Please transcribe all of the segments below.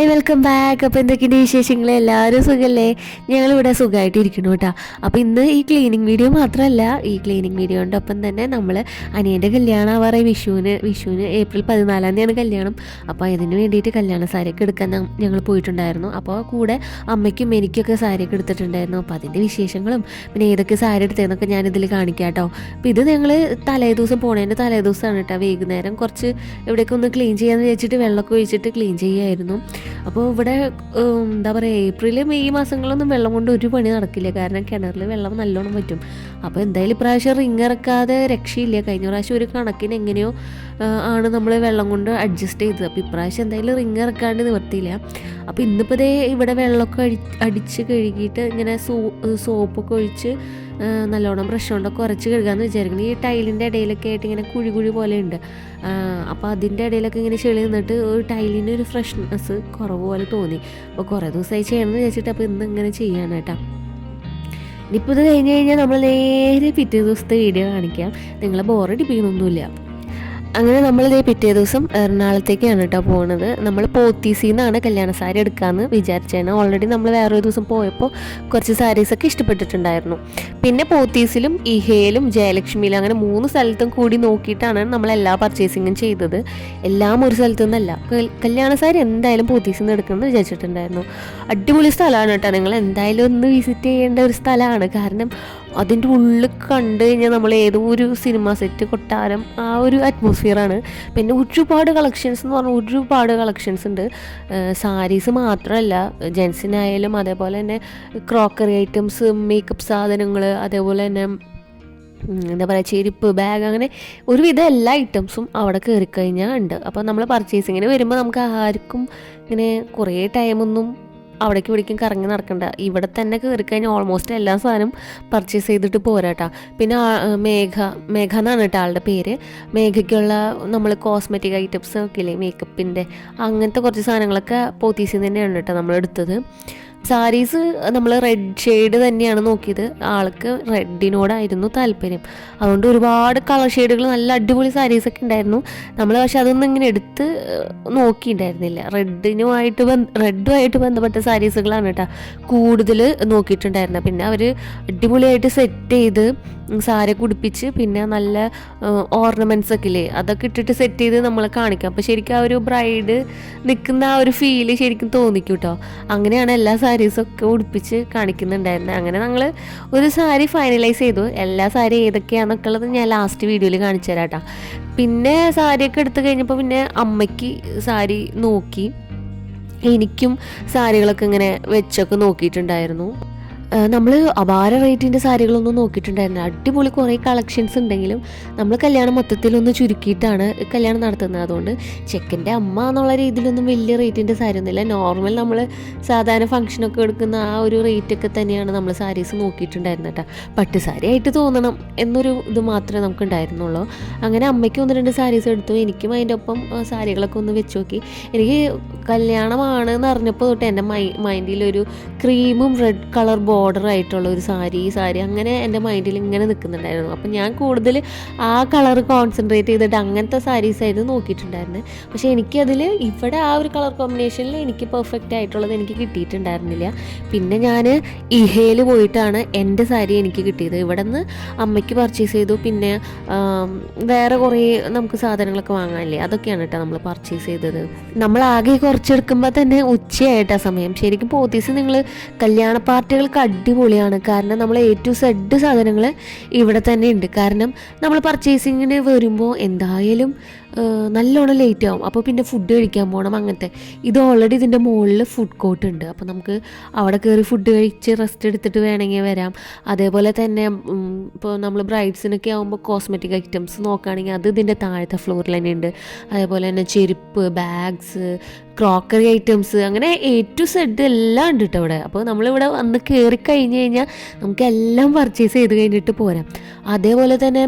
Hi welcome back അപ്പോൾ എന്തൊക്കെയുണ്ട് വിശേഷങ്ങൾ എല്ലാവരും സുഖമല്ലേ ഞങ്ങളിവിടെ സുഖമായിട്ട് ഇരിക്കുന്നു കേട്ടോ അപ്പോൾ ഇന്ന് ഈ ക്ലീനിങ് വീഡിയോ മാത്രമല്ല ഈ ക്ലീനിങ് വീഡിയോ ഒപ്പം തന്നെ നമ്മൾ അനിയന്റെ കല്യാണം ആവാറായി. വിഷുവിന് വിഷുവിന് ഏപ്രിൽ പതിനാലാം തീയതിയാണ് കല്യാണം. അപ്പോൾ അതിന് വേണ്ടിയിട്ട് കല്യാണ സാരിയൊക്കെ എടുക്കാൻ ഞങ്ങൾ പോയിട്ടുണ്ടായിരുന്നു. അപ്പോൾ കൂടെ അമ്മയ്ക്കും എനിക്കൊക്കെ സാരിയൊക്കെ എടുത്തിട്ടുണ്ടായിരുന്നു. അപ്പോൾ അതിന്റെ വിശേഷങ്ങളും പിന്നെ ഏതൊക്കെ സാരി എടുത്തതെന്നൊക്കെ ഞാനിതിൽ കാണിക്കാം കേട്ടോ അപ്പോൾ ഇത് ഞങ്ങൾ തലേ ദിവസം പോണേന്റെ തലേ ദിവസമാണ് കേട്ടോ വൈകുന്നേരം കുറച്ച് ഇവിടേക്ക് ഒന്ന് ക്ലീൻ ചെയ്യാമെന്ന് വെച്ചിട്ട് വെള്ളമൊക്കെ ഒഴിച്ചിട്ട് ക്ലീൻ ചെയ്യായിരുന്നു. അപ്പോൾ ഇവിടെ എന്താ പറയുക ഏപ്രിൽ മെയ് മാസങ്ങളൊന്നും വെള്ളം കൊണ്ട് ഒരു പണി നടക്കില്ല. കാരണം കിണറിൽ വെള്ളം നല്ലോണം പറ്റും അപ്പോൾ എന്തായാലും ഇപ്രാവശ്യം റിങ് ഇറക്കാതെ രക്ഷയില്ല. കഴിഞ്ഞ പ്രാവശ്യം ഒരു കണക്കിന് എങ്ങനെയോ ആണ് നമ്മൾ വെള്ളം കൊണ്ട് അഡ്ജസ്റ്റ് ചെയ്തത്. അപ്പോൾ ഇപ്രാവശ്യം എന്തായാലും റിങ് ഇറക്കാണ്ട് നിവർത്തിയില്ല. അപ്പോൾ ഇന്നിപ്പോൾ ദേ ഇവിടെ വെള്ളമൊക്കെ അടി അടിച്ച് കഴുകിയിട്ട് ഇങ്ങനെ സോ സോപ്പൊക്കെ ഒഴിച്ച് നല്ലോണം ബ്രഷ് കൊണ്ടൊക്കെ കുറച്ച് കഴുകാമെന്ന് വിചാരിക്കണം ഈ ടൈലിന്റെ ഇടയിലൊക്കെ ആയിട്ട് ഇങ്ങനെ കുഴി കുഴി പോലെ ഉണ്ട്. അപ്പോൾ അതിന്റെ ഇടയിലൊക്കെ ഇങ്ങനെ ചെളി നിന്നിട്ട് ഒരു ടൈലിന്റെ ഒരു ഫ്രഷ്നെസ് കുറവ് പോലെ തോന്നി. അപ്പോൾ കുറേ ദിവസമായി ചെയ്യണമെന്ന് വിചാരിച്ചിട്ട് അപ്പോൾ ഇന്ന് ഇങ്ങനെ ചെയ്യാണ് കേട്ടോ. ഇനിയിപ്പോൾ ഇത് കഴിഞ്ഞ് കഴിഞ്ഞാൽ നമ്മൾ നേരെ പിറ്റേ ദിവസത്തെ വീഡിയോ കാണിക്കാം. നിങ്ങളെ ബോറടിപ്പിക്കണമൊന്നുമില്ല അങ്ങനെ നമ്മൾ നമ്മളിതേ പിറ്റേ ദിവസം എറണാകുളത്തേക്കാണ് കേട്ടോ പോകുന്നത് നമ്മൾ പോത്തീസിൽ നിന്നാണ് കല്യാണ സാരി എടുക്കാമെന്ന് വിചാരിച്ചാണ് ഓൾറെഡി നമ്മൾ വേറൊരു ദിവസം പോയപ്പോൾ കുറച്ച് സാരീസൊക്കെ ഇഷ്ടപ്പെട്ടിട്ടുണ്ടായിരുന്നു. പിന്നെ പോത്തീസിലും ഇഹയിലും ജയലക്ഷ്മിയിലും അങ്ങനെ മൂന്ന് സ്ഥലത്തും കൂടി നോക്കിയിട്ടാണ് നമ്മൾ എല്ലാ പർച്ചേസിങ്ങും ചെയ്തത്. എല്ലാം ഒരു സ്ഥലത്തു നിന്നല്ല കല്യാണ സാരി എന്തായാലും പോത്തീസിൽ നിന്ന് എടുക്കണമെന്ന് വിചാരിച്ചിട്ടുണ്ടായിരുന്നു. അടിപൊളി സ്ഥലമാണ് കേട്ടോ നിങ്ങൾ എന്തായാലും ഒന്ന് വിസിറ്റ് ചെയ്യേണ്ട ഒരു സ്ഥലമാണ്. കാരണം അതിന്റെ ഉള്ളിൽ കണ്ടു കഴിഞ്ഞാൽ നമ്മൾ ഏതോ ഒരു സിനിമ സെറ്റ് കൊട്ടാരം ആ ഒരു അറ്റ്മോസ്ഫിയറാണ് പിന്നെ ഒരുപാട് കളക്ഷൻസ് എന്ന് പറഞ്ഞാൽ ഒരുപാട് കളക്ഷൻസ് ഉണ്ട്. സാരീസ് മാത്രമല്ല ജെൻസിനായാലും അതേപോലെ തന്നെ ക്രോക്കറി ഐറ്റംസ് മേക്കപ്പ് സാധനങ്ങൾ അതേപോലെ തന്നെ എന്താ പറയുക ചെരുപ്പ് ബാഗ് അങ്ങനെ ഒരുവിധം എല്ലാ ഐറ്റംസും അവിടെ കയറി കഴിഞ്ഞാൽ ഉണ്ട്. അപ്പോൾ നമ്മൾ പർച്ചേസിങ്ങിന് വരുമ്പോൾ നമുക്ക് ആർക്കും ഇങ്ങനെ കുറേ ടൈമൊന്നും അവിടേക്ക് ഇവിടേക്കും കറങ്ങി നടക്കണ്ട. ഇവിടെ തന്നെ കയറി കഴിഞ്ഞാൽ ഓൾമോസ്റ്റ് എല്ലാ സാധനം പർച്ചേസ് ചെയ്തിട്ട് പോരാട്ടാ. പിന്നെ മേഘ മേഘ എന്നാണ് കേട്ടോ ആളുടെ പേര്. മേഘയ്ക്കുള്ള നമ്മൾ കോസ്മെറ്റിക് ഐറ്റംസ് ഒക്കെ ഇല്ലേ മേക്കപ്പിന്റെ അങ്ങനത്തെ കുറച്ച് സാധനങ്ങളൊക്കെ പോത്തീസിൽ തന്നെയാണ് കേട്ടോ നമ്മൾ എടുത്തത് സാരീസ് നമ്മൾ റെഡ് ഷെയ്ഡ് തന്നെയാണ് നോക്കിയത്. ആൾക്ക് റെഡിനോടായിരുന്നു താല്പര്യം. അതുകൊണ്ട് ഒരുപാട് കളർ ഷെയ്ഡുകൾ നല്ല അടിപൊളി സാരീസൊക്കെ ഉണ്ടായിരുന്നു. നമ്മൾ പക്ഷെ അതൊന്നും ഇങ്ങനെ എടുത്ത് നോക്കിയിട്ടുണ്ടായിരുന്നില്ല. റെഡിനുമായിട്ട് റെഡുമായിട്ട് ബന്ധപ്പെട്ട സാരീസുകളാണ് കേട്ടോ കൂടുതൽ നോക്കിയിട്ടുണ്ടായിരുന്നത്. പിന്നെ അവർ അടിപൊളിയായിട്ട് സെറ്റ് ചെയ്ത് സാരി കുടിപ്പിച്ച് പിന്നെ നല്ല ഓർണമെന്റ്സ് ഒക്കെ ഇല്ലേ അതൊക്കെ ഇട്ടിട്ട് സെറ്റ് ചെയ്ത് നമ്മളെ കാണിക്കാം. അപ്പോൾ ശരിക്കും ആ ഒരു ബ്രൈഡ് നിൽക്കുന്ന ആ ഒരു ഫീൽ ശരിക്കും തോന്നിക്കും കേട്ടോ അങ്ങനെയാണ് എല്ലാ സാരീസും ഒക്കെ ഉടുപ്പിച്ച് കാണിക്കുന്നുണ്ടായിരുന്നത് അങ്ങനെ നമ്മൾ ഒരു സാരി ഫൈനലൈസ് ചെയ്തു. എല്ലാ സാരി ഏതൊക്കെയാണെന്നൊക്കെ ഉള്ളത് ഞാൻ ലാസ്റ്റ് വീഡിയോയിൽ കാണിച്ചു തരാം പിന്നെ സാരിയൊക്കെ എടുത്തു കഴിഞ്ഞപ്പോൾ പിന്നെ അമ്മയ്ക്ക് സാരി നോക്കി. എനിക്കും സാരികളൊക്കെ ഇങ്ങനെ വെച്ചൊക്കെ നോക്കിയിട്ടുണ്ടായിരുന്നു. നമ്മൾ അപാര റേറ്റിന്റെ സാരികളൊന്നും നോക്കിയിട്ടുണ്ടായിരുന്നു അടിപൊളി കുറേ കളക്ഷൻസ് ഉണ്ടെങ്കിലും നമ്മൾ കല്യാണം മൊത്തത്തിലൊന്ന് ചുരുക്കിയിട്ടാണ് കല്യാണം നടത്തുന്നത്. അതുകൊണ്ട് ചെക്കന്റെ അമ്മ എന്നുള്ള രീതിയിലൊന്നും വലിയ റേറ്റിന്റെ സാരി ഒന്നുമില്ല നോർമൽ നമ്മൾ സാധാരണ ഫംഗ്ഷനൊക്കെ എടുക്കുന്ന ആ ഒരു റേറ്റൊക്കെ തന്നെയാണ് നമ്മൾ സാരീസ് നോക്കിയിട്ടുണ്ടായിരുന്നത് കേട്ടോ പട്ട് സാരി ആയിട്ട് തോന്നണം എന്നൊരു ഇത് മാത്രമേ നമുക്ക് ഉണ്ടായിരുന്നുള്ളൂ അങ്ങനെ അമ്മയ്ക്ക് ഒന്ന് രണ്ട് സാരീസ് എടുത്തു. എനിക്കും അതിന്റെ ഒപ്പം സാരികളൊക്കെ ഒന്ന് വെച്ച് നോക്കി. എനിക്ക് കല്യാണമാണ് എന്ന് അറിഞ്ഞപ്പോൾ തൊട്ട് എന്റെ മൈ മൈൻഡിലൊരു ക്രീമും റെഡ് കളർ ബോർഡർ ആയിട്ടുള്ള ഒരു സാരി ഈ സാരി അങ്ങനെ എന്റെ മൈൻഡിൽ ഇങ്ങനെ നിൽക്കുന്നുണ്ടായിരുന്നു അപ്പം ഞാൻ കൂടുതൽ ആ കളർ കോൺസെൻട്രേറ്റ് ചെയ്തിട്ട് അങ്ങനത്തെ സാരീസ് ആയിരുന്നു നോക്കിയിട്ടുണ്ടായിരുന്നത് പക്ഷേ എനിക്കതിൽ ഇവിടെ ആ ഒരു കളർ കോമ്പിനേഷനിൽ എനിക്ക് പെർഫെക്റ്റ് ആയിട്ടുള്ളത് എനിക്ക് കിട്ടിയിട്ടുണ്ടായിരുന്നില്ല. പിന്നെ ഞാൻ ഇഹയിൽ പോയിട്ടാണ് എന്റെ സാരി എനിക്ക് കിട്ടിയത്. ഇവിടെ നിന്ന് അമ്മയ്ക്ക് പർച്ചേസ് ചെയ്തു. പിന്നെ വേറെ കുറേ നമുക്ക് സാധനങ്ങളൊക്കെ വാങ്ങാനില്ലേ? അതൊക്കെയാണ് കേട്ടോ നമ്മൾ പർച്ചേസ് ചെയ്തത്. നമ്മൾ ആകെ കുറച്ചെടുക്കുമ്പോൾ തന്നെ ഉച്ചയായിട്ടാ സമയം. ശരിക്കും പോത്തീസ് നിങ്ങൾ കല്യാണ പാർട്ടികൾക്ക് അടിപൊളിയാണ്. കാരണം നമ്മൾ എ ടു സെഡ് സാധനങ്ങൾ ഇവിടെ തന്നെ ഉണ്ട്. കാരണം നമ്മൾ പർച്ചേസിങ്ങിന് വരുമ്പോൾ എന്തായാലും നല്ലോണം ലേറ്റ് ആവും. അപ്പോൾ പിന്നെ ഫുഡ് കഴിക്കാൻ പോകണം അങ്ങനത്തെ. ഇത് ഓൾറെഡി ഇതിന്റെ മുകളിൽ ഫുഡ് കോർട്ട് ഉണ്ട്. അപ്പോൾ നമുക്ക് അവിടെ കയറി ഫുഡ് കഴിച്ച് റെസ്റ്റ് എടുത്തിട്ട് വേണമെങ്കിൽ വരാം. അതേപോലെ തന്നെ ഇപ്പോൾ നമ്മൾ ബ്രൈഡ്സിനൊക്കെ ആകുമ്പോൾ കോസ്മെറ്റിക് ഐറ്റംസ് നോക്കുകയാണെങ്കിൽ അത് ഇതിന്റെ താഴത്തെ ഫ്ലോറിൽ തന്നെ ഉണ്ട്. അതേപോലെ തന്നെ ചെരുപ്പ് ബാഗ്സ് ക്രോക്കറി ഐറ്റംസ് അങ്ങനെ എ ടു സെഡ് എല്ലാം ഉണ്ട് കേട്ടോ ഇവിടെ അപ്പോൾ നമ്മളിവിടെ വന്ന് കയറി കഴിഞ്ഞ് കഴിഞ്ഞാൽ നമുക്ക് എല്ലാം പർച്ചേസ് ചെയ്ത് കഴിഞ്ഞിട്ട് പോരാം. അതേപോലെ തന്നെ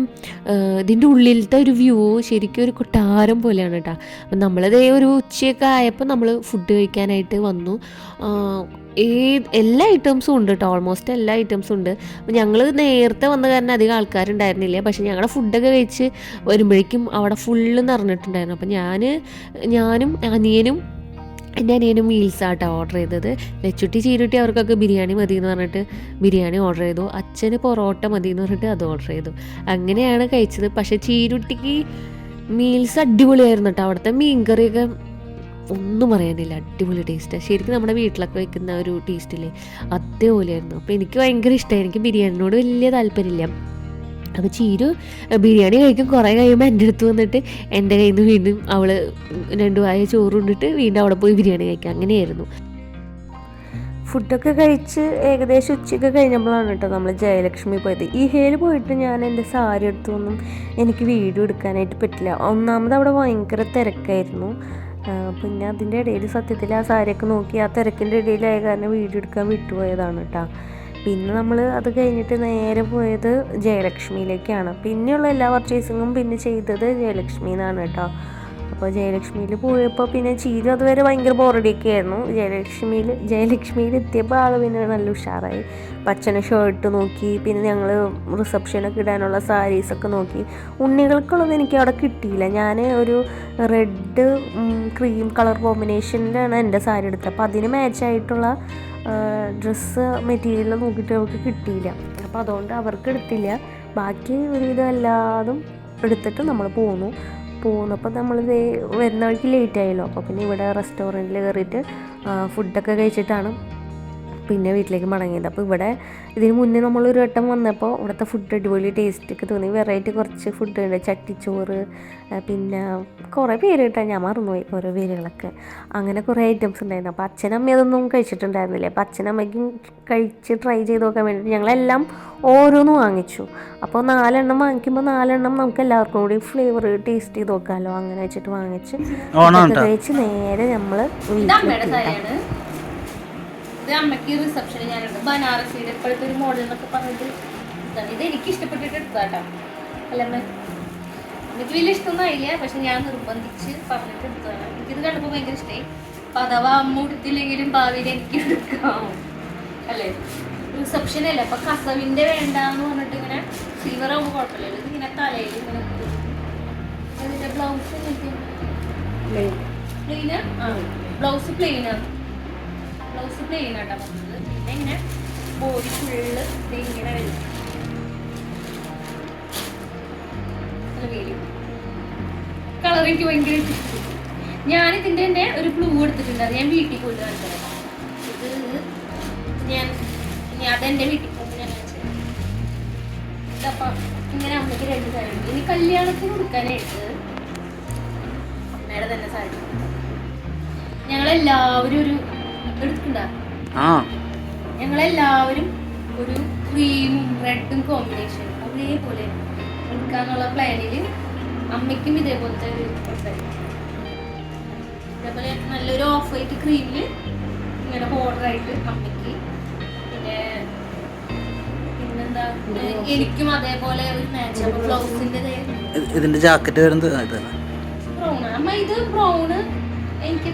ഇതിന്റെ ഉള്ളിലത്തെ ഒരു വ്യൂ ശരിക്കും ഒരു കൊട്ടാരം പോലെയാണ് കേട്ടോ അപ്പം നമ്മളതേ ഒരു ഉച്ചയൊക്കെ ആയപ്പോൾ നമ്മൾ ഫുഡ് കഴിക്കാനായിട്ട് വന്നു. ഏത് എല്ലാ ഐറ്റംസും ഉണ്ട് കേട്ടോ ഓൾമോസ്റ്റ് എല്ലാ ഐറ്റംസും ഉണ്ട്. അപ്പം ഞങ്ങൾ നേരത്തെ വന്ന കാരണം അധികം ആൾക്കാരുണ്ടായിരുന്നില്ല. പക്ഷെ ഞങ്ങളുടെ ഫുഡൊക്കെ കഴിച്ച് വരുമ്പോഴേക്കും അവിടെ ഫുള്ള് നിറഞ്ഞിട്ടുണ്ടായിരുന്നു. അപ്പം ഞാൻ ഞാനും അനിയനും എന്റെ അനിയനും മീൽസാട്ടോ ഓർഡർ ചെയ്തത്. ലച്ചുട്ടി ചീരുട്ടി അവർക്കൊക്കെ ബിരിയാണി മതി എന്ന് പറഞ്ഞിട്ട് ബിരിയാണി ഓർഡർ ചെയ്തു. അച്ഛന് പൊറോട്ട മതി എന്ന് പറഞ്ഞിട്ട് അത് ഓർഡർ ചെയ്തു. അങ്ങനെയാണ് കഴിച്ചത്. പക്ഷേ ചീരുട്ടിക്ക് മീൽസ് അടിപൊളിയായിരുന്നു കേട്ടോ അവിടുത്തെ മീൻകറിയൊക്കെ. ഒന്നും പറയാനില്ല അടിപൊളി ടേസ്റ്റാണ് ശരിക്കും നമ്മുടെ വീട്ടിലൊക്കെ വെക്കുന്ന ഒരു ടേസ്റ്റില്ലേ അതേപോലെയായിരുന്നു. അപ്പോൾ എനിക്ക് ഭയങ്കര ഇഷ്ടമായി എനിക്ക് ബിരിയാണിനോട് വലിയ താല്പര്യമില്ല. അപ്പോൾ ചീരു ബിരിയാണി കഴിക്കും. കുറേ കഴിയുമ്പോൾ എന്റെ അടുത്ത് വന്നിട്ട് എന്റെ കയ്യിൽ നിന്ന് വീണ്ടും അവൾ രണ്ടു വായ ചോറ് കൊണ്ടിട്ട് വീണ്ടും അവിടെ പോയി ബിരിയാണി കഴിക്കുക അങ്ങനെയായിരുന്നു. ഫുഡൊക്കെ കഴിച്ച് ഏകദേശം ഉച്ചയ്ക്ക് കഴിഞ്ഞപ്പോഴാണ് കേട്ടോ നമ്മൾ ജയലക്ഷ്മി പോയത്. ഈ ഹേൽ പോയിട്ട് ഞാൻ എന്റെ സാരി എടുത്തൊന്നും എനിക്ക് വീഡിയോ എടുക്കാനായിട്ട് പറ്റില്ല. ഒന്നാമത് അവിടെ ഭയങ്കര തിരക്കായിരുന്നു. പിന്നെ അതിന്റെ ഇടയിൽ സത്യത്തിൽ ആ സാരിയൊക്കെ നോക്കി ആ തിരക്കിന്റെ ഇടയിലായ കാരണം വീഡിയോ എടുക്കാൻ വിട്ടുപോയതാണ് കേട്ടോ. പിന്നെ നമ്മൾ അത് കഴിഞ്ഞിട്ട് നേരെ പോയത് ജയലക്ഷ്മിയിലേക്കാണ്. പിന്നെയുള്ള എല്ലാ പർച്ചേസിങ്ങും പിന്നെ ചെയ്തത് ജയലക്ഷ്മിന്നാണ് കേട്ടോ. അപ്പോൾ ജയലക്ഷ്മിയിൽ പോയപ്പോൾ പിന്നെ ചീരു അതുവരെ ഭയങ്കര ബോറടിയൊക്കെ ആയിരുന്നു ജയലക്ഷ്മിയിൽ ജയലക്ഷ്മിയിൽ എത്തിയപ്പോൾ ആൾ പിന്നെ നല്ല ഉഷാറായി. പച്ചന ഷർട്ട് നോക്കി പിന്നെ ഞങ്ങൾ റിസപ്ഷനൊക്കെ ഇടാനുള്ള സാരീസൊക്കെ നോക്കി. ഉണ്ണികൾക്കുള്ളത് എനിക്ക് അവിടെ കിട്ടിയില്ല. ഞാൻ ഒരു റെഡ് ക്രീം കളർ കോമ്പിനേഷനിലാണ് എന്റെ സാരി എടുത്തത്. അപ്പോൾ അതിന് മാച്ചായിട്ടുള്ള ഡ്രസ്സ് മെറ്റീരിയൽ നോക്കിയിട്ട് അവർക്ക് കിട്ടിയില്ല. അപ്പോൾ അതുകൊണ്ട് അവർക്ക് എടുത്തില്ല. ബാക്കി ഒരുവിധം എല്ലാതും എടുത്തിട്ട് നമ്മൾ പോന്നു. പോന്നപ്പോൾ നമ്മൾ വരുന്ന വഴിക്ക് ലേറ്റ് ആയല്ലോ. അപ്പോൾ പിന്നെ ഇവിടെ റെസ്റ്റോറന്റിൽ കയറിയിട്ട് ഫുഡൊക്കെ കഴിച്ചിട്ടാണ് പിന്നെ വീട്ടിലേക്ക് മടങ്ങിയത്. അപ്പോൾ ഇവിടെ ഇതിന് മുന്നേ നമ്മൾ ഒരു വട്ടം വന്നപ്പോൾ ഇവിടുത്തെ ഫുഡ് അടിപൊളി ടേസ്റ്റൊക്കെ തോന്നി. വെറൈറ്റി കുറച്ച് ഫുഡ് ഉണ്ട്. ചട്ടിച്ചോറ് പിന്നെ കുറേ പേര് കിട്ടാൻ ഞാൻ മറന്നുപോയി ഓരോ പേരുകളൊക്കെ. അങ്ങനെ കുറേ ഐറ്റംസ് ഉണ്ടായിരുന്നു. അപ്പോൾ അച്ഛനമ്മ അതൊന്നും കഴിച്ചിട്ടുണ്ടായിരുന്നില്ല. അപ്പോൾ അച്ഛനമ്മയ്ക്കും കഴിച്ച് ട്രൈ ചെയ്ത് നോക്കാൻ വേണ്ടിയിട്ട് ഞങ്ങളെല്ലാം ഓരോന്ന് വാങ്ങിച്ചു. അപ്പോൾ നാലെണ്ണം വാങ്ങിക്കുമ്പോൾ നാലെണ്ണം നമുക്ക് എല്ലാവർക്കും കൂടി ഫ്ലേവർ ടേസ്റ്റ് ചെയ്ത് നോക്കാമല്ലോ അങ്ങനെ വെച്ചിട്ട് വാങ്ങിച്ച് കഴിച്ച് നേരെ നമ്മൾ ഇത് അമ്മയ്ക്ക് റിസപ്ഷന് ഞാനുണ്ട്. ബനാറസിയുടെ ഇപ്പോഴത്തെ ഒരു മോഡൽ എന്നൊക്കെ പറഞ്ഞിട്ട് ഇതാണ് ഇത് എനിക്ക് ഇഷ്ടപ്പെട്ടിട്ട് എടുത്താട്ടോ അല്ല അമ്മ? എനിക്ക് വലിയ ഇഷ്ടമൊന്നും ആയില്ല. പക്ഷെ ഞാൻ നിർബന്ധിച്ച് പറഞ്ഞിട്ട് എടുത്തതാണ്. എനിക്കിത് കണ്ടപ്പോൾ ഭയങ്കര ഇഷ്ടമായി അപ്പം അഥവാ അമ്മ എടുത്തില്ലെങ്കിലും ഭാവിയിൽ എനിക്ക് എടുക്കാം. അല്ലേ? റിസപ്ഷൻ അല്ല? അപ്പം കസവിന്റെ വേണ്ട എന്ന് പറഞ്ഞിട്ട് ഇങ്ങനെ സിൽവർ ആവുമ്പോൾ കുഴപ്പമില്ല. ഇത് ഇങ്ങനെ തലയിൽ ഇങ്ങനെ അതിന്റെ ബ്ലൗസ് പ്ലെയിന് ആ. ബ്ലൗസ് പ്ലെയിൻ ആണ് ചെയ്യുന്ന കേട്ടോ പിന്നെ ഇങ്ങനെ ബോഡി ഫുള്ള് ഇങ്ങനെ വരും. കളർ എനിക്ക് ഭയങ്കര ഞാൻ ഇതിന്റെ തന്നെ ഒരു ബ്ലൂ എടുത്തിട്ടുണ്ട്. ഞാൻ വീട്ടിൽ പോയിട്ട് ഇത് ഞാൻ അതെന്റെ വീട്ടിൽ പോകുമ്പോൾ ഞാൻ ഇങ്ങനെ അമ്മയ്ക്ക് രണ്ട് സാരി ഇനി കല്യാണത്തിന് കൊടുക്കാനായിട്ട് അമ്മയുടെ തന്നെ സാരി ഞങ്ങളെല്ലാവരും ഒരു ആ. ഞങ്ങളെല്ലാവരും ഒരു ക്രീമും റെഡും കോമ്പിനേഷൻ അതേപോലെ എടുക്കാന്നുള്ള പ്ലാനിൽ അമ്മയ്ക്കും ഇതേപോലത്തെ ഒരു ഇതേപോലെ നല്ലൊരു ഓഫ് വൈറ്റ് ക്രീമിൽ ഇങ്ങനെ ബോർഡർ ആയിട്ട് അമ്മയ്ക്ക്. പിന്നെ പിന്നെന്താ? എനിക്കും അതേപോലെ ഒരു മാച്ച് ബ്ലൗസിന്റെ ഇത്. ഇതിന്റെ ജാക്കറ്റ് വരുന്നത് ബ്രൗൺ അമ്മ ഇത് ബ്രൗണ് എനിക്ക്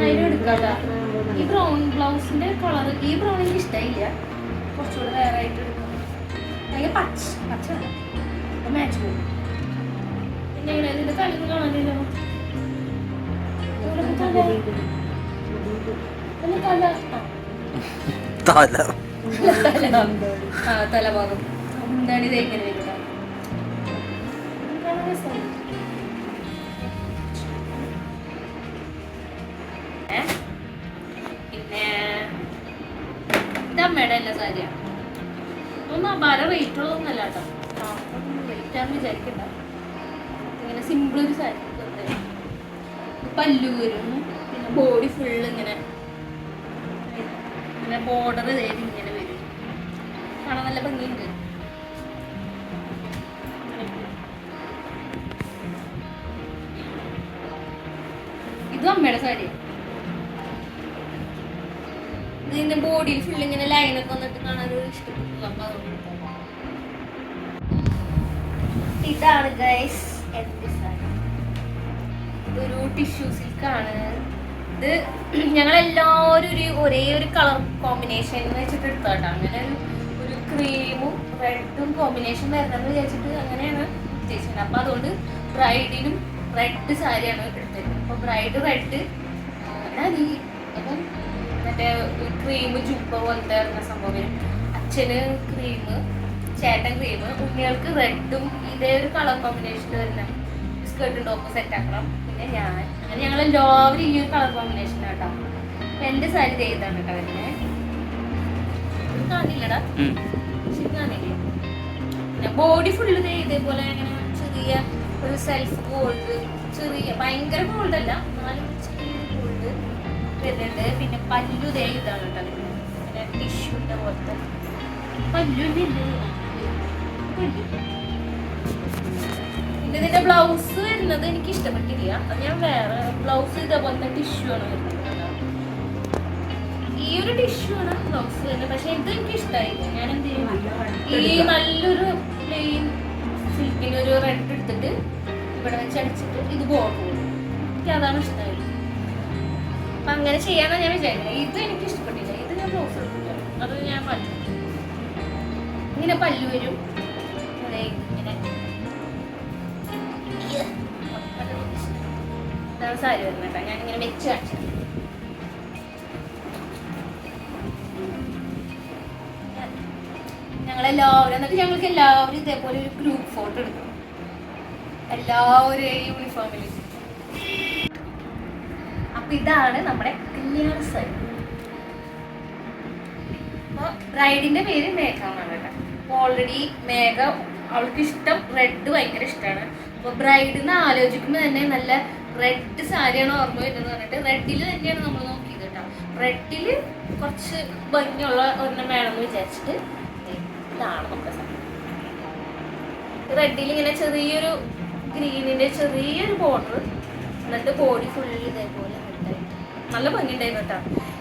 ആയാലും എടുക്കാട്ടോ. ഈ ബ്രൗൺ ബ്ലൗസിന്റെ കളർ ഈ ബ്രൗൺ എനിക്ക് ഇഷ്ടമായില്ല കുറച്ചുകൂടെ വേറെ ആയിട്ട് എടുക്കാം ഭയങ്കര പച്ച പച്ച മാച്ച് പോകും പിന്നെ ഇതിന്റെ കാണാനില്ലോ ഇവിടെ ഇതിന്റെ തല. ആ. തല. തല. തലഭാഗം. എന്താണ് ഇത് എങ്ങനെ വരിക അമ്മയുടെ അല്ല സാരിയാണ് ഒന്നും അപാര റേറ്റ് ഉള്ളതൊന്നല്ല കേട്ടോ. റേറ്റ് ആണെന്ന് വിചാരിക്കണ്ട. ഇങ്ങനെ സിമ്പിൾ ഒരു സാരി പല്ലു വരും. പിന്നെ ബോഡി ഫുള്ള് ഇങ്ങനെ. ഇങ്ങനെ ബോർഡർ ഇങ്ങനെ വരും. കാണാൻ നല്ല ഭംഗിയുണ്ട്. ഇതും അമ്മയുടെ സാരി ഇതിന്റെ ബോഡിയിൽ ഫുൾ ഇങ്ങനെ ലൈനൊക്കെ വന്നിട്ട് കാണാൻ ഇഷ്ടപ്പെട്ടു. അപ്പൊ. ഇതാണ് ഗൈസ് ഇതൊരു ടിഷ്യൂ സിൽക്കാണ് ഇത് ഞങ്ങളെല്ലാവരും ഒരു ഒരേ ഒരു കളർ കോമ്പിനേഷൻ വെച്ചിട്ട് എടുത്തോട്ടോ അങ്ങനെ ഒരു ക്രീമും റെഡും കോമ്പിനേഷൻ വരണമെന്ന് വിചാരിച്ചിട്ട് അങ്ങനെയാണ് ഉദ്ദേശിച്ചത്. അപ്പൊ അതുകൊണ്ട് ബ്രൈഡിനും റെഡ് സാരിയാണ് എടുത്തത്. അപ്പൊ ബ്രൈഡ് റെഡ് അപ്പം മറ്റേ ക്രീം ജൂപ്പ പോലത്തെ ഇറങ്ങുന്ന സംഭവം വരും. അച്ഛന് ക്രീം ചേട്ടൻ ക്രീം ഉണ്ണികൾക്ക് റെഡും ഇതേ ഒരു കളർ കോമ്പിനേഷൻ വരുന്ന സ്കേർട്ടും ടോപ്പ് സെറ്റ് ആക്കണം. പിന്നെ ഞാൻ അങ്ങനെ ഞങ്ങൾ എല്ലാവരും ഈ ഒരു കളർ കോമ്പിനേഷൻ കേട്ടോ അപ്പൊ എന്റെ സാരി ചെയ്താണ് കേട്ടോ ഇത് കാണില്ലടാ. കാണില്ലേ? പിന്നെ ബോഡി ഫുള്ള് ഇതേപോലെ ഇങ്ങനെ ചെറിയ ഒരു സെൽഫ് ഗോൾഡ് ചെറിയ ഭയങ്കര ഗോൾഡ് അല്ല എന്നാലും വരുന്നുണ്ട് പിന്നെ പല്ലു ദേ ഇതാണ് കേട്ടോ വരുന്നത് പിന്നെ ടിഷ്യൂന്റെ പോലത്തെ. പല്ലു ഇല്ലേ? പല്ലു. പിന്നെ ബ്ലൗസ് വരുന്നത് എനിക്ക് ഇഷ്ടപ്പെട്ടില്ല. അത് ഞാൻ വേറെ ബ്ലൗസ് ഇതേപോലത്തെ ടിഷ്യൂ ആണ് വരുന്നത്. ഈ ഒരു ടിഷ്യൂ ആണ് ബ്ലൗസ് വരുന്നത്. പക്ഷെ ഇത് എനിക്ക് ഇഷ്ടമായില്ല ഞാൻ എന്ത് ചെയ്യും? ഈ നല്ലൊരു പ്ലെയിൻ സിൽക്കിന് ഒരു റെഡ് എടുത്തിട്ട് ഇവിടെ വെച്ച് അടിച്ചിട്ട് ഇത് ബോർഡർ എനിക്ക് അതാണ് ഇഷ്ടമായത് അപ്പൊ അങ്ങനെ ചെയ്യാന്നാ ഞാൻ വിചാരിക്കുന്നത് ഇത് എനിക്ക് ഇഷ്ടപ്പെട്ടില്ല. ഇത് ഞാൻ ബ്ലൗസ് അത് ഞാൻ മാറ്റും ഇങ്ങനെ പല്ലു വരും. ഇങ്ങനെ. ഇതാണ് സാരി വരുന്നത് കേട്ടോ. ഞാനിങ്ങനെ വെച്ച് കാണിച്ചു ഞങ്ങളെല്ലാവരും എന്നിട്ട് ഞങ്ങൾക്ക് എല്ലാവരും ഇതേപോലെ ഒരു ഗ്രൂപ്പ് ഫോട്ടോ എടുക്കണം എല്ലാവരെയും യൂണിഫോമിൽ അപ്പൊ ഇതാണ് നമ്മുടെ കല്യാണ സാരി അപ്പൊ ബ്രൈഡിന്റെ പേര് മേഘ എന്നാണ് ഓൾറെഡി മേഘ അവൾക്ക് ഇഷ്ടം റെഡ് ഭയങ്കര ഇഷ്ടമാണ്. അപ്പൊ ബ്രൈഡ് എന്ന് ആലോചിക്കുമ്പോൾ തന്നെ നല്ല റെഡ് സാരിയാണ് ഓർമ്മ വരുന്നത് പറഞ്ഞിട്ട് റെഡിൽ തന്നെയാണ് നമ്മൾ നോക്കിയത് കേട്ടോ. റെഡിൽ കുറച്ച് ഭംഗിയുള്ള ഒരെണ്ണം വേണമെന്ന് വിചാരിച്ചിട്ട് ഇതാണ് നമ്മുടെ സാരി റെഡിൽ ഇങ്ങനെ ചെറിയൊരു ഗ്രീനിന്റെ ചെറിയൊരു ബോർഡർ എന്നിട്ട് ബോഡി ഫുള്ള് ഇതേപോലെ. നല്ല ഭംഗിയുണ്ടായിരുന്നു കേട്ടോ.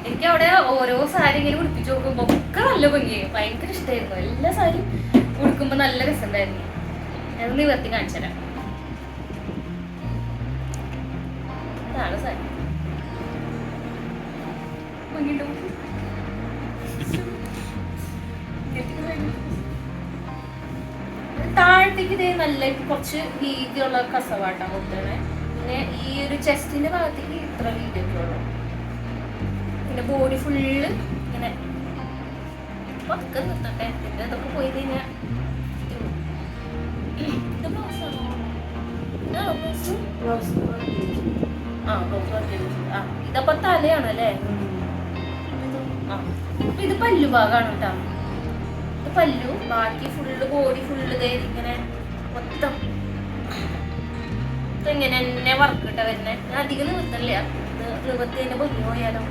എനിക്ക് അവിടെ ഓരോ സാരി ഇങ്ങനെ ഉടുപ്പിച്ചു നോക്കുമ്പോൾ ഒക്കെ നല്ല ഭംഗിയായി. ഭയങ്കര ഇഷ്ടമായിരുന്നു എല്ലാ സാരി ഉടുക്കുമ്പോൾ നല്ല രസമുണ്ടായിരുന്നു. ഞാൻ നിവർത്തി കാണിച്ചു തരാം. അതാണ് സാരി. താഴത്തേക്ക് ഇതേ നല്ല കുറച്ച് വീതിയുള്ള കസവാട്ടാണ് കൊടുത്തത്. പിന്നെ ഈ ഒരു ചെസ്റ്റിന്റെ ഭാഗത്തേക്ക് ഇത്ര വീതിയൊക്കെ ഉള്ളു. പിന്നെ ബോഡി ഫുള്ള് ഇങ്ങനെ പക്ക നിർത്തട്ടെ. പിന്നെ ഇതൊക്കെ പോയി കഴിഞ്ഞാൽ ഇതപ്പൊ തലയാണ് അല്ലേ? ആ അപ്പൊ ഇത് പല്ലു ഭാഗമാണ് കേട്ടോ. ഇത് പല്ലു ബാക്കി ഫുള്ള് ബോഡി ഫുള്ള് ഇതേ ഇങ്ങനെ മൊത്തം. ഇങ്ങനെ എന്നെ വർക്ക് ഇട്ട വരുന്നേ? ഞാൻ അധികം നിവർത്തല്ല ഇത് നിവർത്തി തന്നെ പൊങ്ങി പോയാലോ?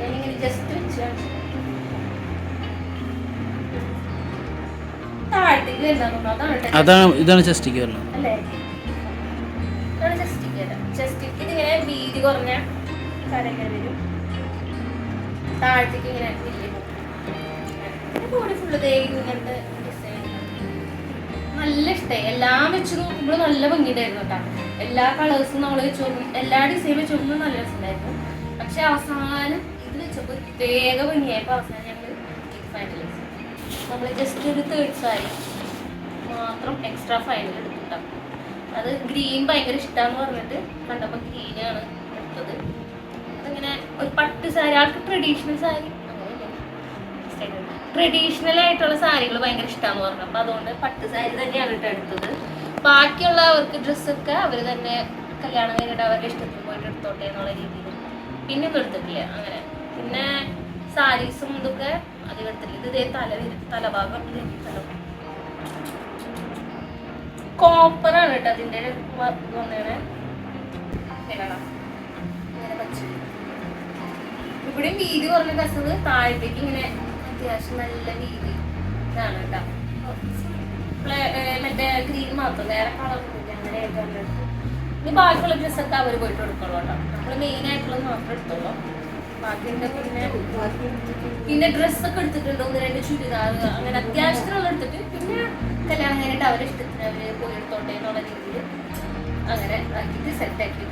ഞാനിങ്ങനെ ജസ്റ്റ് അതാണ് ഇതാണ് ചെസ്റ്റിക്ക് വരുന്നത്. ചെസ്റ്റിക്ക് ഇതിങ്ങനെ വീതി കുറഞ്ഞ കരകൾ വരും. താഴത്തേക്ക് ഇങ്ങനെ വലിയ ഫുള്ള് ഇങ്ങനത്തെ നല്ല ഇഷ്ടമായി എല്ലാം വെച്ച് നോക്കുമ്പോൾ നല്ല ഭംഗിയുണ്ടായിരുന്നു കേട്ടോ. എല്ലാ കളേഴ്സും നമ്മൾ വെച്ച് എല്ലാ ഡിസൈൻ വെച്ച് നോക്കുമ്പോൾ നല്ല രസമുണ്ടായിരുന്നു. പക്ഷെ അവസാനം ഇത് വെച്ചപ്പോൾ പ്രത്യേക ഭംഗിയായപ്പോൾ അവസാനം ഞങ്ങൾ ഫൈനലൈസ് നമ്മൾ ജസ്റ്റ് ഒരു തേർഡ് സാരി മാത്രം എക്സ്ട്രാ ഫൈനൽ എടുത്തിട്ടാണ് അത് ഗ്രീൻ ഭയങ്കര ഇഷ്ടമാന്ന് പറഞ്ഞിട്ട് കണ്ടപ്പോൾ ഗ്രീനാണ് എടുത്തത്. അതങ്ങനെ ഒരു പട്ട് സാരി ആൾക്ക് ട്രഡീഷണൽ സാരി ട്രഡീഷണൽ ആയിട്ടുള്ള സാരികൾ ഭയങ്കര ഇഷ്ടമാണെന്ന് പറഞ്ഞു. അപ്പോൾ അതുകൊണ്ട് പട്ട് സാരി തന്നെയാണ് എടുത്തത്. ബാക്കിയുള്ള അവർക്ക് ഡ്രസ്സൊക്കെ അവർ തന്നെ കല്യാണം കഴിഞ്ഞിട്ട് അവരുടെ ഇഷ്ടത്തിന് പോയിട്ട് എടുത്തോട്ടെ എന്നുള്ള രീതിയിൽ പിന്നെ ഒന്നും എടുത്തിട്ടില്ല അങ്ങനെ. പിന്നെ സാരീസും ഇതൊക്കെ അധികം എടുത്തിട്ടില്ല. ഇത് ഇതേ തല തലഭാഗം കോപ്പറാണ് കേട്ടോ അതിന്റെ വന്നേണേ ഇവിടെ വീതി കുറഞ്ഞ കസവ് താഴത്തേക്ക് ഇങ്ങനെ അത്യാവശ്യം നല്ല വീതി ഇതാണ് കേട്ടോ മറ്റേ ഗ്രീൻ മാത്രം വേറെ കളറൊന്നുമില്ല അങ്ങനെ ഇനി ബാക്കിയുള്ള ഡ്രസ്സൊക്കെ അവർ പോയിട്ട് എടുക്കുള്ളൂ കേട്ടോ നമ്മൾ മെയിൻ ആയിട്ടുള്ളത് മാത്രം എടുത്തോളൂ. പിന്നെ ഡ്രസ്സൊക്കെ എടുത്തിട്ടുണ്ട് ഒന്ന് രണ്ട് ചുരിദാർ അങ്ങനെ അത്യാവശ്യത്തിനുള്ള എടുത്തിട്ട് പിന്നെ കല്യാണം കഴിഞ്ഞിട്ട് അവരെ ഇഷ്ടത്തിന് അവർ പോയി എടുത്തോട്ടെ എന്നുള്ള രീതിയിൽ അങ്ങനെ ആക്കിയിട്ട് സെറ്റ് ആക്കി